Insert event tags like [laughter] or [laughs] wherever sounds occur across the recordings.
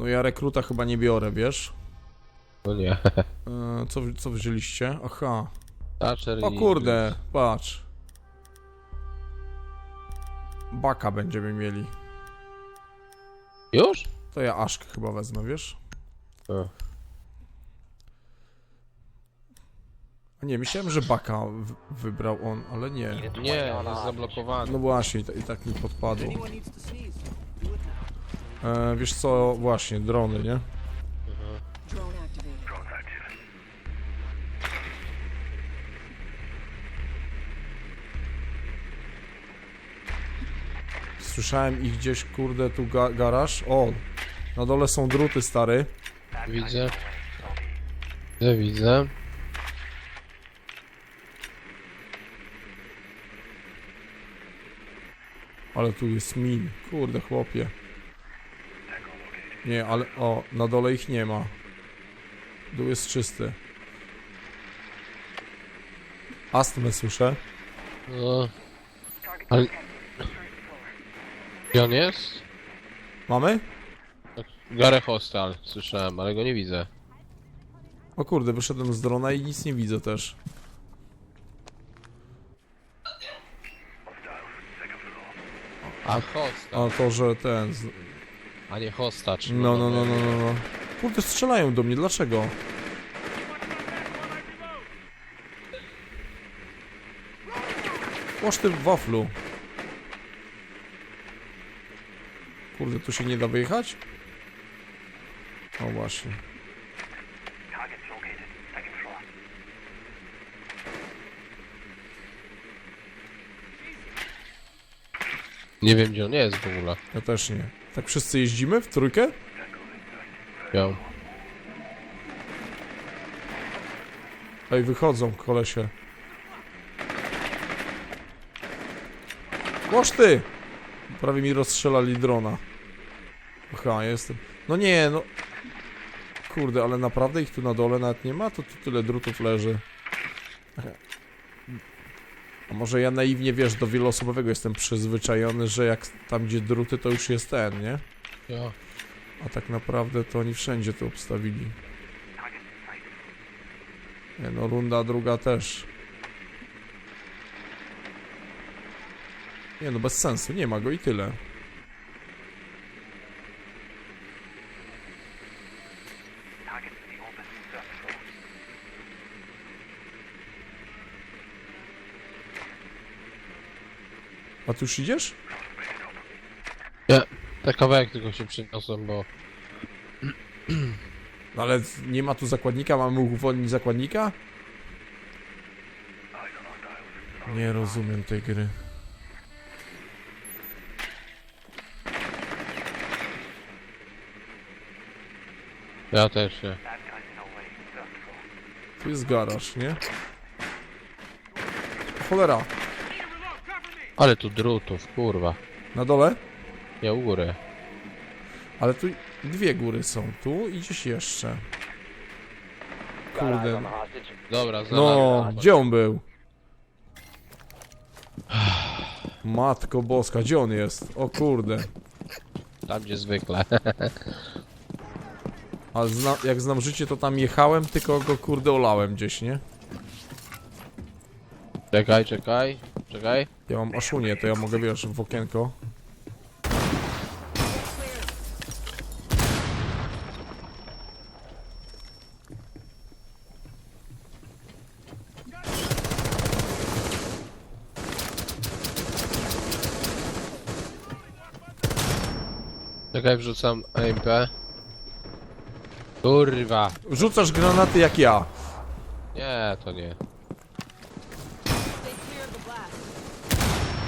No ja rekruta chyba nie biorę, wiesz? No nie. [laughs] E, co, co wzięliście? Aha. Thatcher O i- kurde, patrz. Baka będziemy mieli. Już? To ja Aszkę chyba wezmę, wiesz? O. A nie, myślałem, że Baka w- wybrał on, ale nie. Nie, jest zablokowany. No właśnie, i, ta- i tak mi podpadło. E, wiesz co, właśnie, drony, nie? Drone activated. Słyszałem ich gdzieś, kurde, tu ga garaż. O, na dole są druty, stary. Widzę. Widzę, widzę. Ale tu jest min. Kurde, chłopie. Nie, ale... O, na dole ich nie ma. Dół jest czysty. Astmę słyszę. No. Ale... Gdzie on jest? Mamy? Gary Hostal, słyszałem, ale go nie widzę. O kurde, wyszedłem z drona i nic nie widzę też. A Hostal, A to, że ten... Z... a nie Hostacz. No, no, no, no, no, no. Kurde, strzelają do mnie, dlaczego? Masz ty w waflu. Kurde, tu się nie da wyjechać? O właśnie. Nie wiem gdzie on jest w ogóle. Ja też nie. Tak wszyscy jeździmy w trójkę? Ja. Ej, wychodzą kolesie. Łoż ty! Prawie mi rozstrzelali drona. Aha, jestem. No nie, no... Kurde, ale naprawdę ich tu na dole nawet nie ma? To tu tyle drutów leży. A może ja naiwnie, wiesz, do wieloosobowego jestem przyzwyczajony, że jak tam gdzie druty, to już jest ten, nie? Ja. A tak naprawdę to oni wszędzie to obstawili. Nie no, runda druga też. Nie no, bez sensu, nie ma go i tyle. A tu już idziesz? Nie, ten kawałek tylko się przyniosłem, bo... No ale nie ma tu zakładnika, mamy uwolnić zakładnika? Nie rozumiem tej gry. Ja też nie. Tu jest garaż, nie? Cholera, Ale tu drutów, kurwa. na dole? Ja u góry. Ale tu dwie góry są, tu i gdzieś jeszcze. Kurde. Dobra, znalazłem. No, gdzie on był? Matko boska, gdzie on jest? O kurde. Tam gdzie zwykle. [laughs] A zna, jak znam życie, to tam jechałem, tylko go kurde olałem gdzieś, nie? czekaj, czekaj. Czekaj. Ja mam aszunię, to ja mogę, wiesz, w okienko. Czekaj, wrzucam AMP. Kurwa. Rzucasz granaty jak ja. Nie, to nie. They cleared the blast.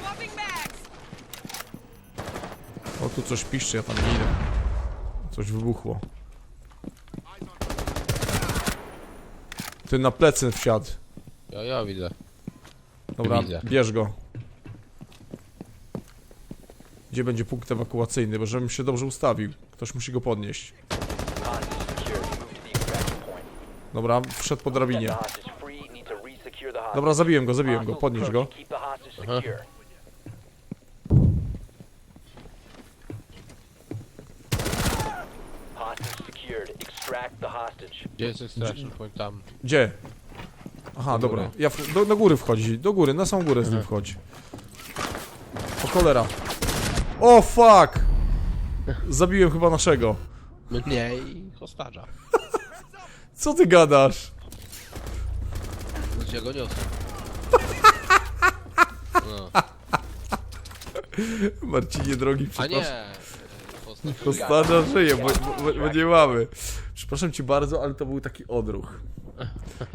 Swapping mags. O, tu coś piszczy, ja tam nie idę. Coś wybuchło. Ty na plecy wsiadł. Ja, ja widzę. Dobra, Widzę. bierz go. Gdzie będzie punkt ewakuacyjny, bo żebym się dobrze ustawił. Ktoś musi go podnieść. Dobra, wszedł po drabinie. Dobra, zabiłem go, zabiłem go, podnieś go. Hostage secured. Extract the hostage. Gdzie jest extraction point? Tam. Gdzie? Aha, Do dobra. góry. Ja w, do, do góry wchodzi, do góry, na samą górę z nim wchodzi. O cholera. O fuck! Zabiłem chyba naszego. Mnie i hostarza. [laughs] Co ty gadasz? No się go niosę. No. Marcinie drogi, A przepraszam. nie! Hostarz. Postarza żyje, bo, bo, bo nie mamy. Przepraszam cię bardzo, ale to był taki odruch.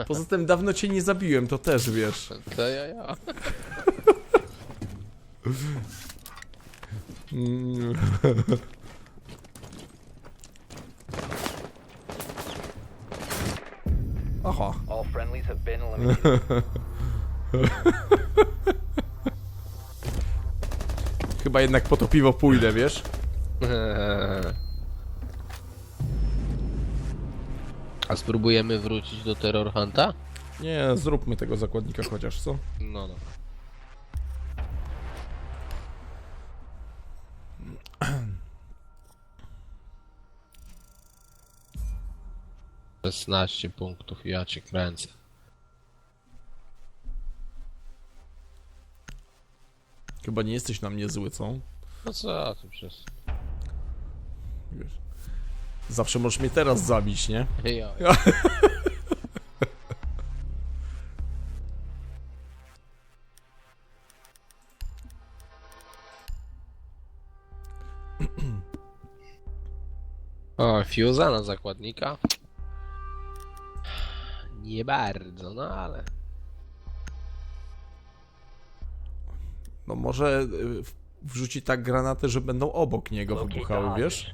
Poza tym dawno cię nie zabiłem, to też wiesz. To ja, ja. Mm. Aha. All friendlies have been eliminated. Chyba jednak po to piwo pójdę, wiesz? [laughs] A spróbujemy wrócić do Terror Hunta? Nie, zróbmy tego zakładnika chociaż, co? No no. [clears throat] Szesnaście punktów, ja cię kręcę. Chyba nie jesteś na mnie zły, co? No co ty przez... Wiesz. Zawsze możesz mnie teraz zabić, nie? Ja, O, Fuza na zakładnika? Nie bardzo, no ale... No może y, w- wrzuci tak granaty, że będą obok niego the wybuchały, wiesz?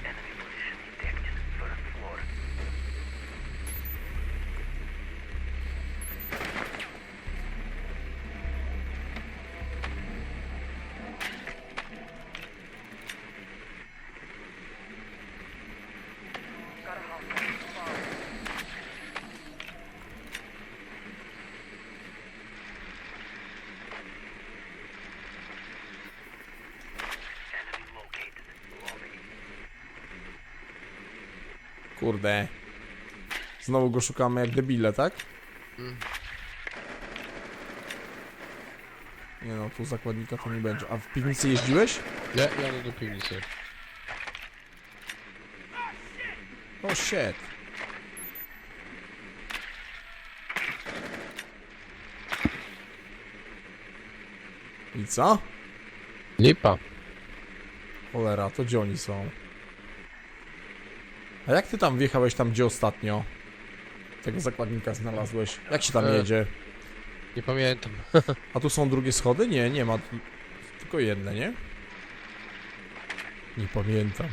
Kurde. Znowu go szukamy jak debile, tak? Nie no, tu zakładnika to nie będzie. A w piwnicy jeździłeś? Nie, jadę do piwnicy. O shit. I co? Lipa. Cholera, to gdzie oni są? A jak ty tam wjechałeś tam gdzie ostatnio? Tego zakładnika znalazłeś. Jak się tam E. jedzie? Nie pamiętam. A tu są drugie schody? Nie, nie ma. Tylko jedne, nie? Nie pamiętam.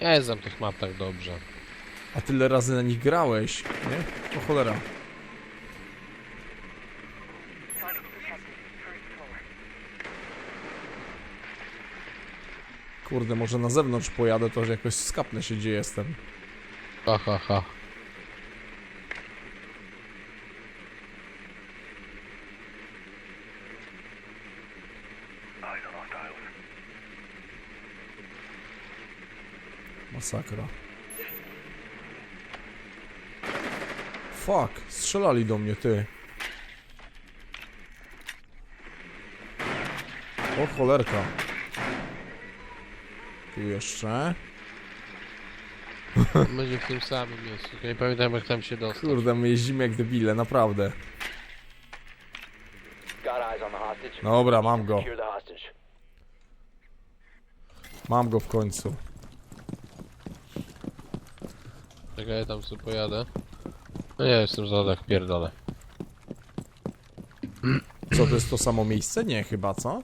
Nie znam tych map tak dobrze. A tyle razy na nich grałeś, nie? O cholera. Kurde, może na zewnątrz pojadę, to że jakoś skapnę się gdzie jestem. Ha, ha, ha. Masakra. Fuck, strzelali do mnie, ty. O cholerka. Tu jeszcze. [laughs] Będzie w tym samym miejscu. tylko Nie pamiętam jak tam się dostać. Kurde, my jeździmy jak debile, naprawdę. Got eyes on the hostage. Dobra, mam go. Secure the hostage. Mam go w końcu. Czekaj, ja tam sobie pojadę. No nie, jestem za dach, pierdolę. Co, to jest to samo miejsce? Nie, chyba, co?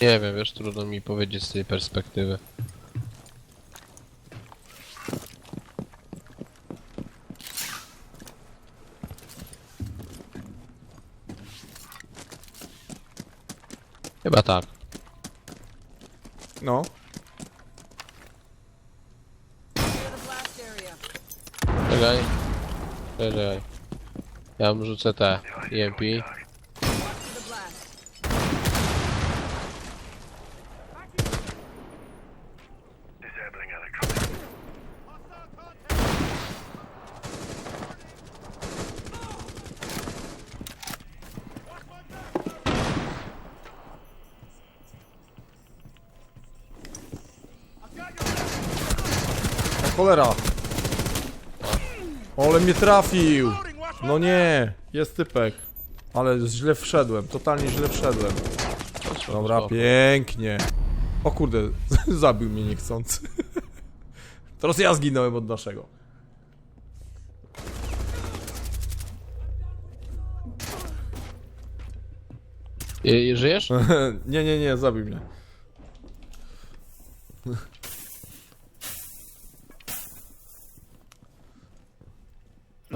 Nie wiem, wiesz, trudno mi powiedzieć z tej perspektywy. Chyba tak. No. Czekaj. Czekaj. Ja wrzucę te EMP. Cholera. Ale mnie trafił. No nie, jest typek. Ale źle wszedłem, totalnie źle wszedłem. Dobra, pięknie. O kurde, [laughs] zabił mnie niechcący. [laughs] Teraz ja zginąłem od naszego. I żyjesz? [laughs] nie, nie, nie, zabił mnie.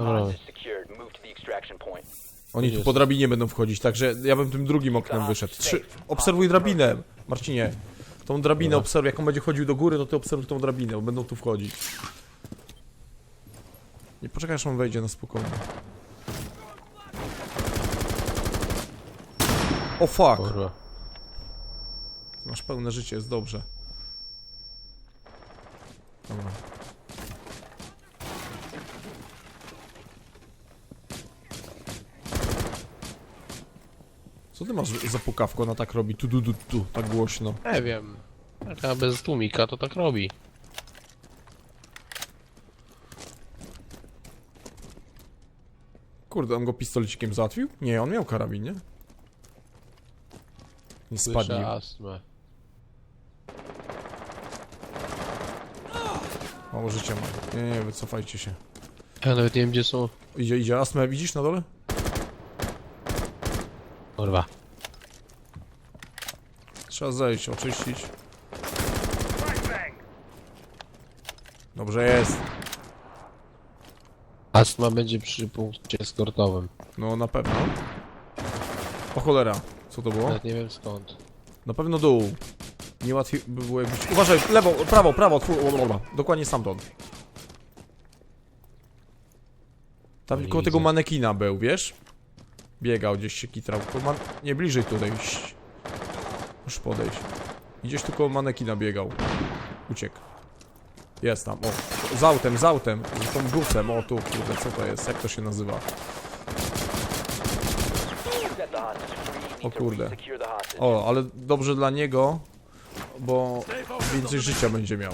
Dobra. Oni tu Jest. po drabinie będą wchodzić, także ja bym tym drugim oknem wyszedł. Trzy. Obserwuj drabinę, Marcinie. Tą drabinę obserwuj, jak on będzie chodził do góry, to ty obserwuj tą drabinę, bo będą tu wchodzić. Nie poczekaj, aż on wejdzie na spokojnie. O fuck! Kurwa. Masz pełne życie, jest dobrze. Dobra. Co ty masz za pukawko, ona tak robi tu, tu, tu, tu, tak głośno. Nie wiem. Taka bez tłumika to tak robi. Kurde, on go pistolecikiem załatwił? Nie, on miał karabin, nie? Nie spadnie. Słyszę astmę. Mało życia ma. Nie, nie, wycofajcie się. Ja nawet nie wiem gdzie są. Idzie, idzie. Astmę widzisz na dole? Kurwa. Trzeba zejść, oczyścić. Dobrze jest. Astma będzie przy punkcie eskortowym. No na pewno. O cholera. Co to było? Nawet nie wiem skąd. Na pewno dół. Nie łatwiej by było jakbyś... Uważaj, lewo, prawo, prawo, o. dokładnie stamtąd. Tam nie koło tego widzę. manekina był, wiesz? Biegał gdzieś się kitrał. Man... Nie, bliżej tutaj. Ś- Muszę podejść. Gdzieś koło manekina biegał. Uciekł. Jest tam, o. Z autem, z autem. Z tą busem, o tu, kurde, co to jest? Jak to się nazywa? O kurde. O, ale dobrze dla niego, bo więcej życia będzie miał.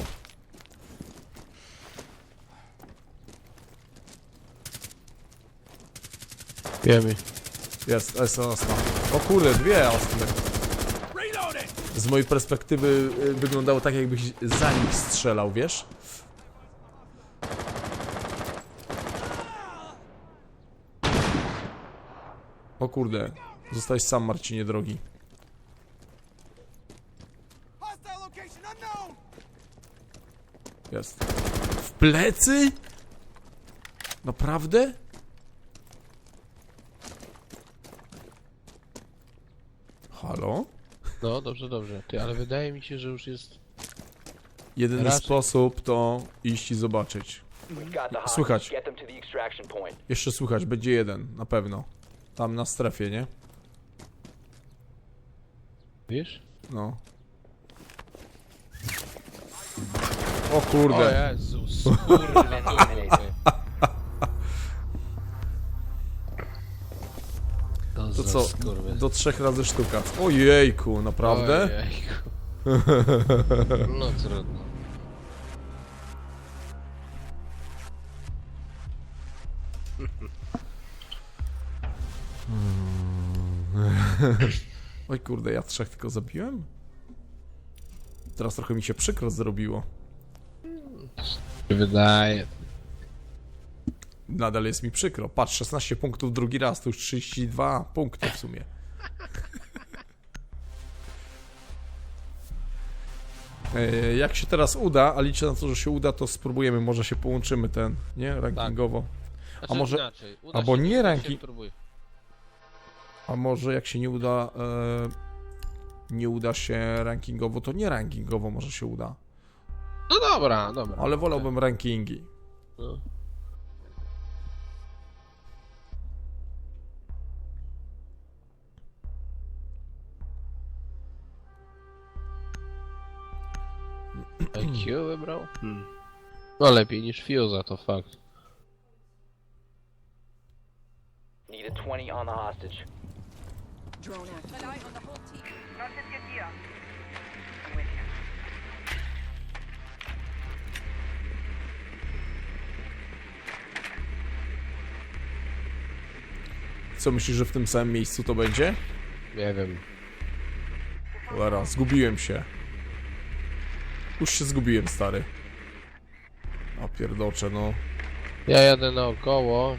Wiemy. Jest, jest astma. O kurde, dwie astmy. Z mojej perspektywy y, wyglądało tak, jakbyś za nich strzelał, wiesz? O kurde, zostałeś sam, Marcinie drogi. Jest. W plecy? Naprawdę? Halo? No dobrze, dobrze. Ty, ale wydaje mi się, że już jest. Jedyny Raczej. sposób to iść i zobaczyć. Słychać. Jeszcze słychać, będzie jeden, na pewno. Tam na strefie, nie? Wiesz? No. O O kurde. Jezus, kurwa. Co? skurwys. Do trzech razy sztuka. Ojejku, naprawdę? Ojejku. No trudno. Oj kurde, ja trzech tylko zabiłem? Teraz trochę mi się przykro zrobiło. Wydaje. Nadal jest mi przykro. Patrz, 16 punktów drugi raz, to już 32 punkty w sumie. E, Jak się teraz uda, a liczę na to, że się uda, to spróbujemy, może się połączymy ten, nie? Rankingowo. Znaczy, może- Inaczej. Albo się, nie to ranki- się spróbuj. A może jak się nie uda, e, nie uda się rankingowo, to nie rankingowo może się uda. No dobra, dobra. Ale wolałbym rankingi. No. IQ wybrał? Hmm. No lepiej niż Fuse'a, to fakt. Need a 20 on the hostage. Drone. Co myślisz, że w tym samym miejscu to będzie? Nie wiem. Cholera, zgubiłem się. Już się zgubiłem, stary. A pierdocze, no. Ja jadę naokoło.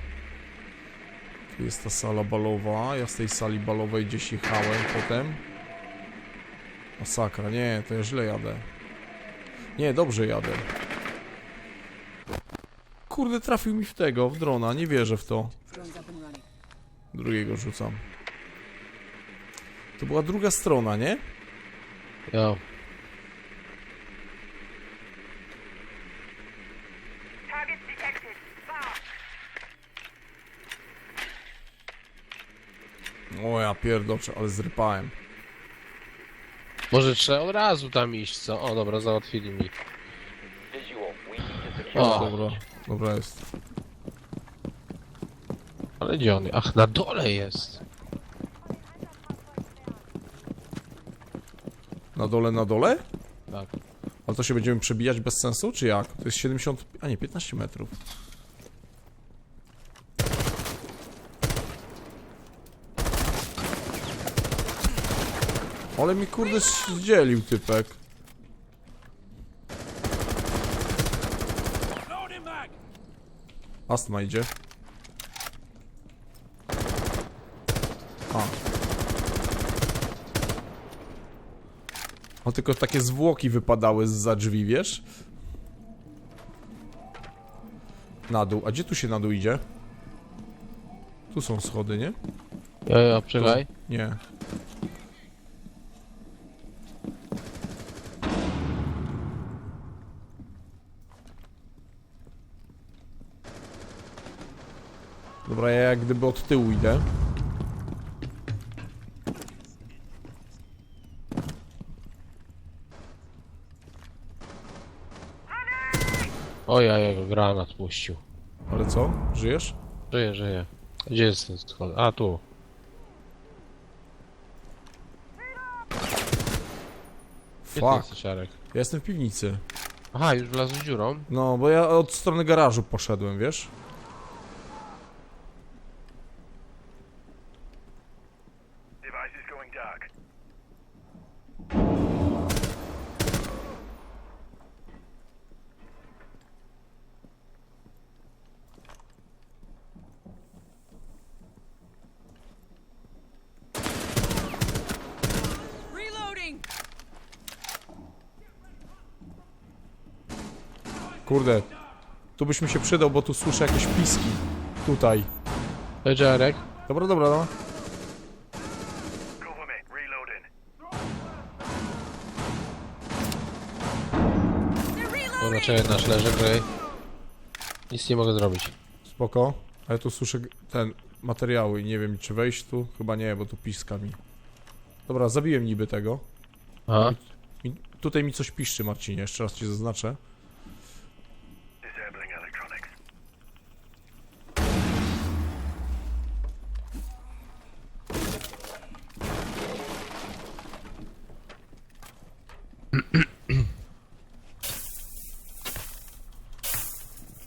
Tu jest ta sala balowa. Ja z tej sali balowej gdzieś jechałem potem. Masakra, nie, to ja źle jadę. Nie, dobrze jadę. Kurde, trafił mi w tego, w drona, nie wierzę w to. Drugiego rzucam. To była druga strona, nie? Ja. O ja pierdoczę, ale zrypałem. Może trzeba od razu tam iść, co? O, dobra, załatwili mi. Visual. We need to secure. O. Dobra, dobra jest. Ale gdzie on? Ach, na dole jest. Na dole, na dole? Tak. Ale to się będziemy przebijać bez sensu, czy jak? To jest 70, a nie, 15 metrów. Ale mi kurde zdzielił typek. Astma idzie. A. O, tylko takie zwłoki wypadały za drzwi, wiesz? Na dół. A gdzie tu się na dół idzie? Tu są schody, nie? Ja, ja, czekaj. Nie. Dobra, ja jak gdyby od tyłu idę. O ja, jego granat puścił. Ale co? Żyjesz? Żyje, żyje. Gdzie jest ten schod? A, tu. Gdzie ty Fuck. jesteś, Jarek? Ja jestem w piwnicy. Aha, już wlazłeś dziurą? No, bo ja od strony garażu poszedłem, wiesz? Kurde. Tu byś mi się przydał, bo tu słyszę jakieś piski. Tutaj. Cześć, Jarek. Dobra, dobra. They're Dobra, czekaj, nasz leży, czekaj. Nic nie mogę zrobić. Spoko. Ale tu słyszę ten materiały i nie wiem czy wejść tu. Chyba nie, bo tu piska mi. Dobra, zabiłem niby tego. I tutaj mi coś piszczy, Marcinie. Jeszcze raz ci zaznaczę.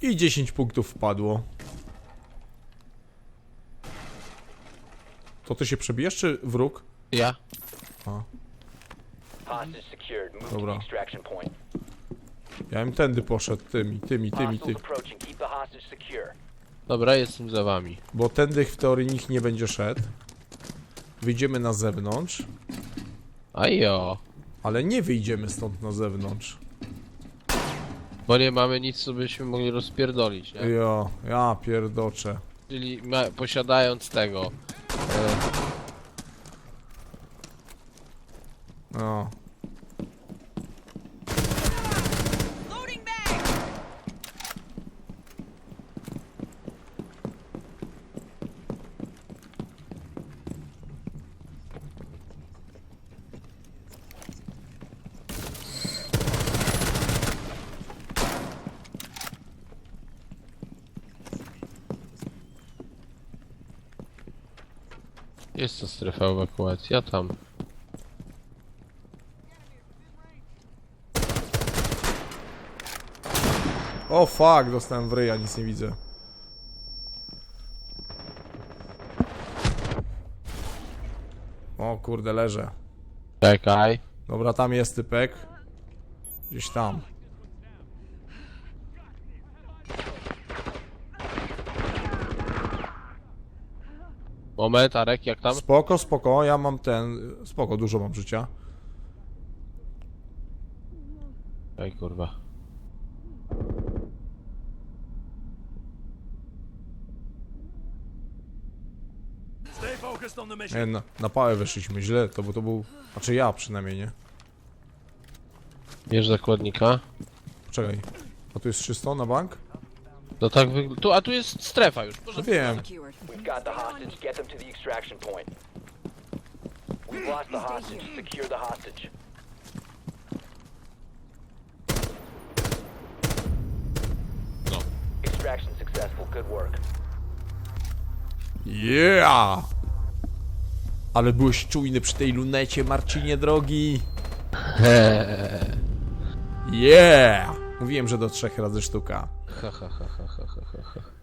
I 10 punktów wpadło. To ty się przebijasz, czy wróg? Ja? Move Dobra. Ja bym tędy poszedł, tymi, tymi, tymi, Hostiles ty. approaching. Keep the hostage secure. Dobra, jestem za wami. Bo tędy w teorii nikt nie będzie szedł. Wyjdziemy na zewnątrz. Ajo. Ale nie wyjdziemy stąd na zewnątrz. Bo nie mamy nic, co byśmy mogli rozpierdolić, nie? Ja, ja pierdoczę. Czyli ma, posiadając tego. E, No. Loading bag! Jest to strefa ewakuacji, a tam. O fuck, dostałem w ryja, nic nie widzę. O kurde, leżę. Czekaj. Dobra, tam jest typek. Gdzieś tam. Moment, Arek, jak tam? Spoko, spoko, ja mam ten... Spoko, dużo mam życia. Ej, kurwa. Nie, na, na pałę weszliśmy źle, to, bo to był... Znaczy ja przynajmniej, nie? Bierz zakładnika. Poczekaj. A tu jest 300 na bank? No tak wygląda. Tu, a tu jest strefa już. No Może... wiem. Secured. We've got the hostage. Get them to the extraction point. We've lost the hostage. Secure the hostage. No. Extraction successful. Good work. Yeah! Ale byłeś czujny przy tej lunecie, Marcinie drogi. Yeah! Mówiłem, że do trzech razy sztuka. Ha, ha, ha, ha, ha, ha, ha.